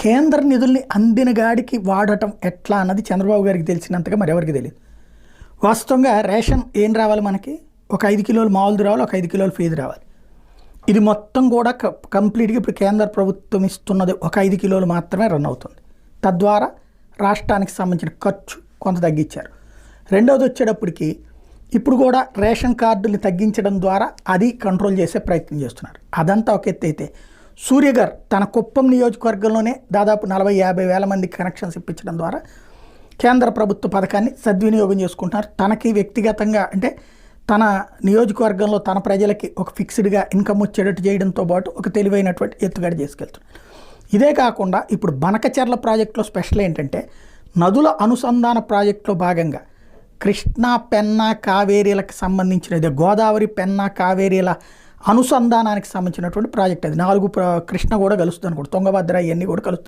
కేంద్ర నిధుల్ని అందిన గాడికి వాడటం ఎట్లా అన్నది చంద్రబాబు గారికి తెలిసినంతగా మరెవరికి తెలియదు. వాస్తవంగా రేషన్ ఏం రావాలి మనకి? ఒక ఐదు కిలోలు మామూలుది రావాలి ఒక ఐదు కిలోలు ఫీజు రావాలి. ఇది మొత్తం కూడా క- కంప్లీట్గా ఇప్పుడు కేంద్ర ప్రభుత్వం ఇస్తున్నది ఒక ఐదు కిలోలు మాత్రమే రన్ అవుతుంది. తద్వారా రాష్ట్రానికి సంబంధించిన ఖర్చు కొంత తగ్గించారు. రెండవది వచ్చేటప్పటికి ఇప్పుడు కూడా రేషన్ కార్డుల్ని తగ్గించడం ద్వారా అది కంట్రోల్ చేసే ప్రయత్నం చేస్తున్నారు. అదంతా ఒక ఎత్తు అయితే సూర్య గారు తన కుప్పం నియోజకవర్గంలోనే దాదాపు నలభై యాభై వేల మందికి కనెక్షన్స్ ఇప్పించడం ద్వారా కేంద్ర ప్రభుత్వ పథకాన్ని సద్వినియోగం చేసుకుంటున్నారు. తనకి వ్యక్తిగతంగా అంటే తన నియోజకవర్గంలో తన ప్రజలకి ఒక ఫిక్స్డ్గా ఇన్కమ్ వచ్చేటట్టు చేయడంతో పాటు ఒక తెలివైనటువంటి ఎత్తుగడ చేసుకెళ్తున్నారు ఇదే కాకుండా ఇప్పుడు బనకచెర్ల ప్రాజెక్టులో స్పెషల్ ఏంటంటే నదుల అనుసంధాన ప్రాజెక్టులో భాగంగా కృష్ణా పెన్నా కావేరీలకు సంబంధించినది గోదావరి పెన్నా కావేరీల అనుసంధానానికి సంబంధించినటువంటి ప్రాజెక్ట్ అది. నాలుగు ప్ర- కృష్ణ కూడా కలుస్తుంది అనుకోండి తుంగభద్ర ఇవన్నీ కూడా కలుస్తుంది